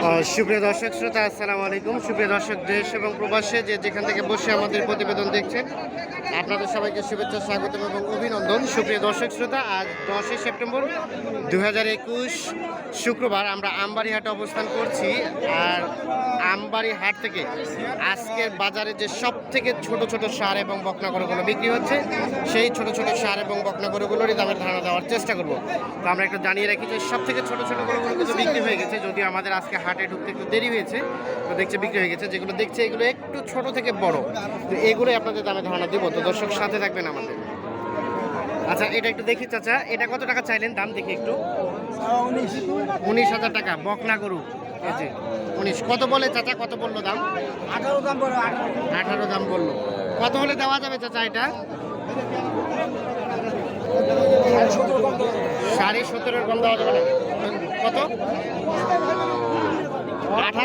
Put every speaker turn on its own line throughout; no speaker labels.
সুপ্রিয় দর্শক, শ্রোতা, আসসালামু আলাইকুম। সুপ্রিয় দর্শক, দেশ এবং প্রবাসে যে যেখান থেকে বসে আমাদের প্রতিবেদন দেখছেন, আপনাদের সবাইকে শুভেচ্ছা, স্বাগতম এবং অভিনন্দন। সুপ্রিয় দর্শক, শ্রোতা, আজ দশই সেপ্টেম্বর দু হাজার একুশ শুক্রবার আমরা আমবাড়ি হাটে অবস্থান করছি। আর আমবাড়ি হাট থেকে আজকের বাজারে যে সব থেকে ছোট ছোট সার এবং বকনা গরুগুলো বিক্রি হচ্ছে, সেই ছোট ছোট সার এবং বকনা গরুগুলোরই দামের ধারণা দেওয়ার চেষ্টা করব। তো আমরা একটু জানিয়ে রাখি যে সব থেকে ছোট ছোট গরুগুলো কিন্তু বিক্রি হয়ে গেছে, যদিও আমাদের আজকে হাটে ঢুকতে একটু দেরি হয়েছে তো দেখছে বিক্রি হয়ে গেছে যেগুলো দেখছে এগুলো একটু ছোট থেকে বড়। তো এগুলোই আপনাদের দামে ধারণা দিব তো দর্শক সাথে থাকবেন আমাদের। আচ্ছা এটা একটু দেখি চাচা এটা কত টাকা চাইলেন দাম দেখি একটু? উনিশ হাজার টাকা বকনা গরু এই যে উনিশ। কত বলে চাচা কত বলল দাম?
আঠারো দাম পড়ে
আঠারো দাম বলল। কত হলে দেওয়া যাবে চাচা এটা? সাড়ে সতেরোর কম দেওয়া যাবে না। কত?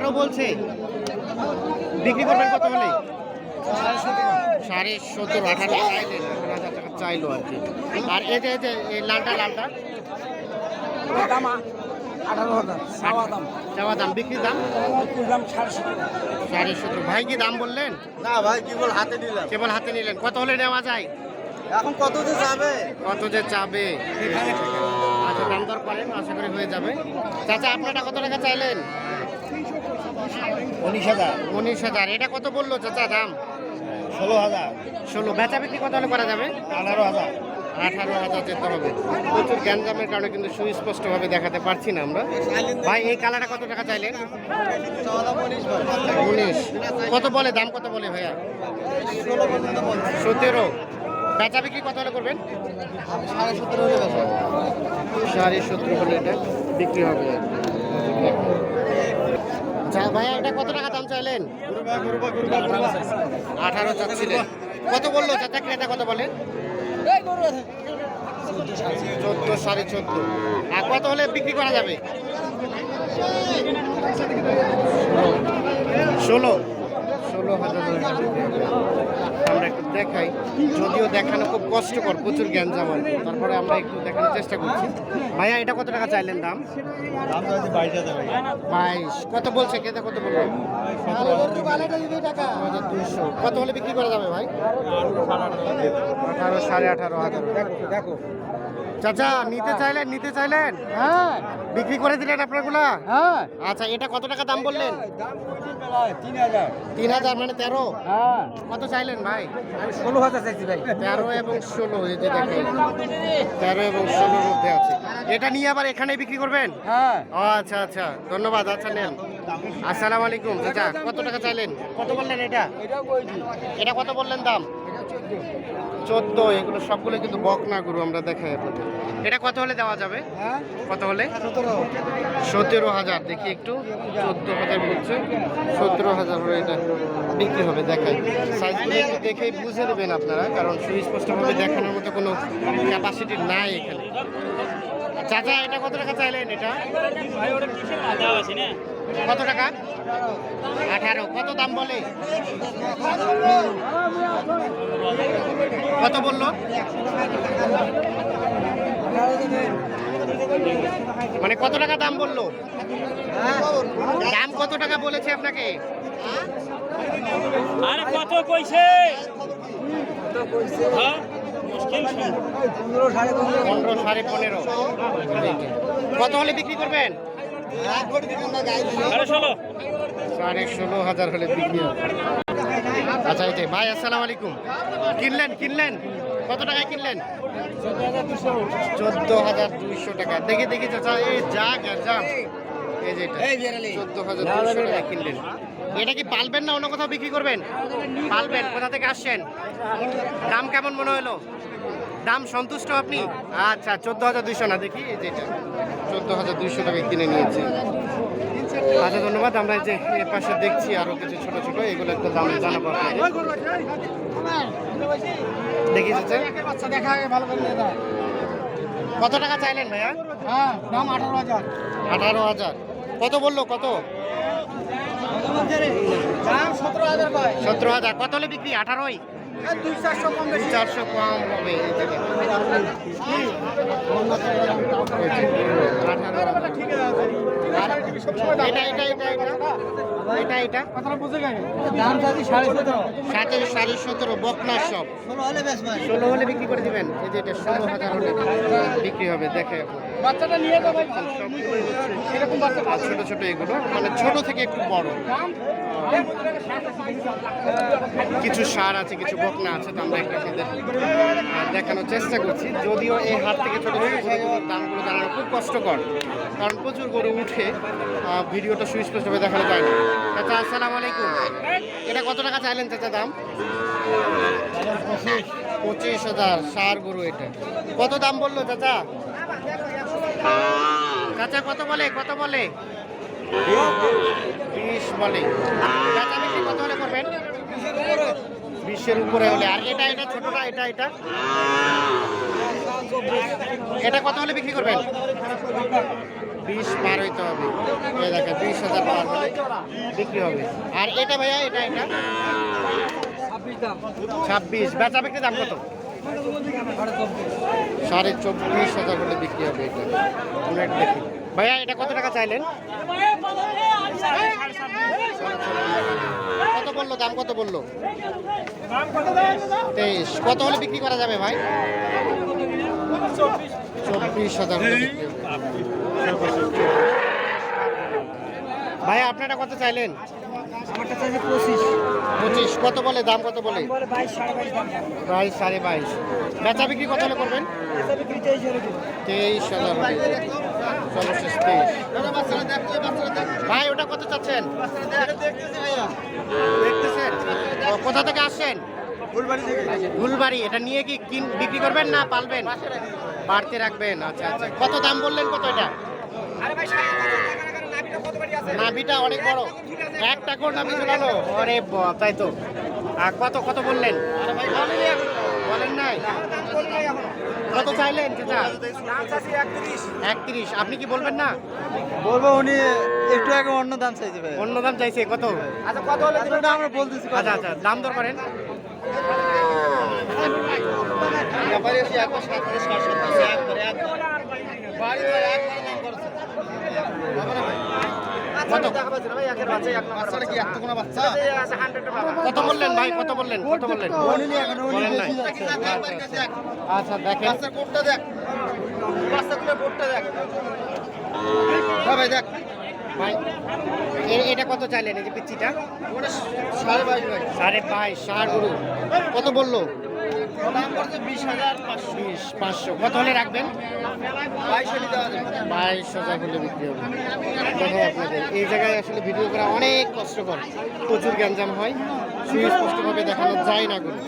আঠারো বলছে। বিক্রি করবেন কত হলে? সাড়ে সতেরো আঠারো চাইলো আর কি আর এই যে লালটা লালটা?
দাম আঠারো হাজার সাওয়া দাম
চাওয়া দাম বিক্রি দাম
বিক্রির দাম? সাড়ে সতেরো।
সাড়ে সতেরো ভাই কি দাম বললেন?
না ভাই কি হাতে
কেবল হাতে নিলেন। কত হলে নেওয়া যায়?
এখন কত যে যাবে?
কত যে চাবে আচ্ছা দাম দর করেন আশা করি হয়ে যাবে। চাচা আপনারা কত টাকা চাইলেন?
উনিশ হাজার।
উনিশ হাজার। এটা কত বলল চাচা দাম?
ষোলো হাজার।
ষোলো। বেচা বিক্রি কত হলে করা যাবে?
আঠারো হাজার।
আঠারো হাজার যেতে হবে। প্রচুর গ্যাঞ্জামের কারণে কিন্তু সুস্পষ্টভাবে দেখাতে পারছি না আমরা। ভাই এই কালারটা কত টাকা চাইলেন? উনিশ। কত বলে? দাম কত বলে ভাইয়া? সতেরো। বেচা বিক্রি কত হলে করবেন?
সাড়ে সতেরো হলে
সাড়ে সতেরো হলে এটা বিক্রি হবে। ভাইয়া এটা কত টাকা দাম চাইলেন? আঠারো চাচ্ছিলেন। কত বলল? চাচা ক্রেতা কত বলেন? চোদ্দ সাড়ে চোদ্দ। আর কত হলে বিক্রি করা যাবে? ষোলো। ষোলো হাজার হলে এটা বিক্রি হবে। আমরা একটু দেখাই যদিও দেখানো খুব কষ্টকর প্রচুর জ্ঞান জামান তারপরে আমরা একটু দেখানোর চেষ্টা করছি। ভাইয়া এটা কত টাকা চাইলেন দাম?
বাইশ
কত বলছে কেতে কত বলবে? দুশো কত হলে বিক্রি করা যাবে ভাই? আঠারো সাড়ে আঠারো হাজার।
দেখো দেখো।
চাচা নিতে চাইলেন নিতে চাইলেন?
হ্যাঁ।
বিক্রি করে দিলেন আপনারগুলা?
হ্যাঁ।
আচ্ছা এটা কত টাকা দাম বললেন?
তিন হাজার।
মানে তেরো?
হ্যাঁ।
কত চাইলেন ভাই?
ষোলো হাজার চাইছি ভাই।
তেরো এবং ষোলো এই যে দেখেন। তেরো এবং ষোলোর মধ্যে আছে। এটা নিয়ে আবার এখানে বিক্রি করবেন?
হ্যাঁ।
ও আচ্ছা আচ্ছা। ধন্যবাদ আচ্ছা নেন। আসসালামু আলাইকুম চাচা কত টাকা চাইলেন? কত বললেন এটা? এটা কত বললেন দাম? চোদ্দ এগুলো সবগুলো কিন্তু বকনা গরু আমরা দেখাই আপনাদের। এটা কত হলে দেওয়া যাবে?
হ্যাঁ?
কত হলে?
সতেরো।
সতেরো হাজার দেখি একটু। চোদ্দ হাজার বলছে। সতেরো হাজার হলে এটা বিক্রি হবে দেখাই। সাইজগুলো একটু দেখেই বুঝে নেবেন আপনারা কারণ সুস্পষ্টভাবে দেখানোর মতো কোনো ক্যাপাসিটি নাই এখানে। চাচা এটা কত টাকা চাইলেন এটা? কত টাকা? আঠারো। কত দাম বলে? কত বলল? মানে কত টাকা দাম বলল? দাম কত টাকা বলেছে আপনাকে?
আরে কত কইছে? হ্যাঁ।
পনেরো সাড়ে পনেরো।
কত হলে বিক্রি করবেন? সাড়ে ষোলো হাজার হলে বিক্রি আচ্ছা এই ভাই আসসালামু আলাইকুম। কিনলেন কিনলেন? কত টাকায় কিনলেন? চোদ্দ হাজার দুইশো টাকা। দেখে দেখি চাচা এই যা যা এই যে চোদ্দ হাজার দুইশো টাকা কিনলেন। এটা কি পালবেন না অন্য কোথাও বিক্রি করবেন? পালবেন কোথা থেকে আসছেন? দাম কেমন মনে হলো? দাম সন্তুষ্ট আপনি? আচ্ছা চোদ্দ হাজার দুইশো না দেখি এই যে এটা। চোদ্দ হাজার দুইশো টাকা কিনে নিয়েছি। আচ্ছা ধন্যবাদ। আমরা এই যে এর পাশে দেখছি আরও কিছু ছোট ছোট এগুলো একটা দাম জানাব দেখি
দাও
কত টাকা চাইলেন ভাইয়া?
হ্যাঁ দাম আঠারো হাজার।
আঠারো হাজার কত? বলল কত
সতেরো হাজার।
কত হলে বিক্রি? আঠারোই?
চারশো কম
হবে। এটা এটা
সাড়ে সতেরো।
সাথে সাড়ে সতেরো বকনার সব
ষোলো হলে
ষোলো হলে বিক্রি করে দিবেন। এই যে এটা ষোলো হাজার হলে বিক্রি হবে দেখে।
বাচ্চাটা নিয়ে যাও এরকম বাচ্চা
আর ছোট ছোট এগুলো মানে ছোট থেকে একটু বড়। কিছু সার আছে, কিছু বকনা আছে, তো আমরা একটু দেখানোর চেষ্টা করছি। যদিও এই হাট থেকে ছোট ছোট গরুগুলোর দামগুলো জানানো খুব কষ্টকর, কারণ প্রচুর গরু উঠে ভিডিওটা সুস্পষ্টভাবে দেখানো যায় না। চাচা, আসসালামু আলাইকুম। এটা কত টাকা চাইলেন চাচা দাম? পঁচিশ হাজার, সার গরু এটা। কত দাম বলল চাচা? চাচা, কত বলে কত বলে? বিশ বলে। বিক্রি কত হলে করবেন? বিশের উপরে হলে। আর এটা এটা ছোটটা এটা এটা। এটা কত হলে বিক্রি করবেন? বিশ পার হইতে হবে। এই দেখেন, বিশ হাজার পার হলে বিক্রি হবে। আর এটা ভাইয়া, এটা এটা? ছাব্বিশ। বেচা বিক্রি দাম কত? সাড়ে চব্বিশ হাজার হলে বিক্রি হবে এটা। একটু দেখি ভাইয়া, এটা কত টাকা চাইলেন? কত বলল? দাম কত বলল? তেইশ। কত হলে বিক্রি করা যাবে ভাই? চব্বিশ হাজার ভাই আপনারা কত চাইলেন?
পঁচিশ।
কত বলে? দাম কত বলে?
বাইশ সাড়ে বাইশ
বেচা বিক্রি কত হলে করবেন?
তেইশ
হাজার ভাই, ওটা কত চাচ্ছেন? কোথা থেকে আসছেন?
ফুলবাড়ি।
এটা নিয়ে কি কিন, বিক্রি করবেন না পালবেন? বাড়তে রাখবেন আচ্ছা আচ্ছা। কত দাম বললেন কত এটা? নাভিটা অনেক বড়। একটা কোন নাভি ঝুলানো আরে তাই তো। কত কত বললেন? নাই কত চাইলেন চাচা একত্রিশ। আপনি কি বলবেন না?
বলব উনি একটু আগে অন্য দাম চাইছে ভাই।
অন্য দাম চাইছে কত?
আচ্ছা কত হলে ওটা আমরা বলতেছি
আচ্ছা আচ্ছা দাম দর করেন।
সাতত্রিশ একবারে একবার বাড়ি ভাই
কত কত বললেন? ভাই কত বললেন কত বললেন বলেন নাই আচ্ছা দেখেন
ভাই দেখ।
ভাই এটা কত চাইলেন এই যে পিচ্ছিটা
সাড়ে বাইশ ভাই।
সাড়ে বাইশ গরু। কত বলল? পাঁচশো। কত হলে রাখবেন?
বাইশ হলে দেওয়া যাবে।
বাইশ হাজার হলে বিক্রি হবে। দেখো আপনাদের। এই জায়গায় আসলে ভিডিও করা অনেক কষ্টকর। প্রচুর গ্যাঞ্জাম হয়। সুস্পষ্টভাবে দেখানো যায় না গরু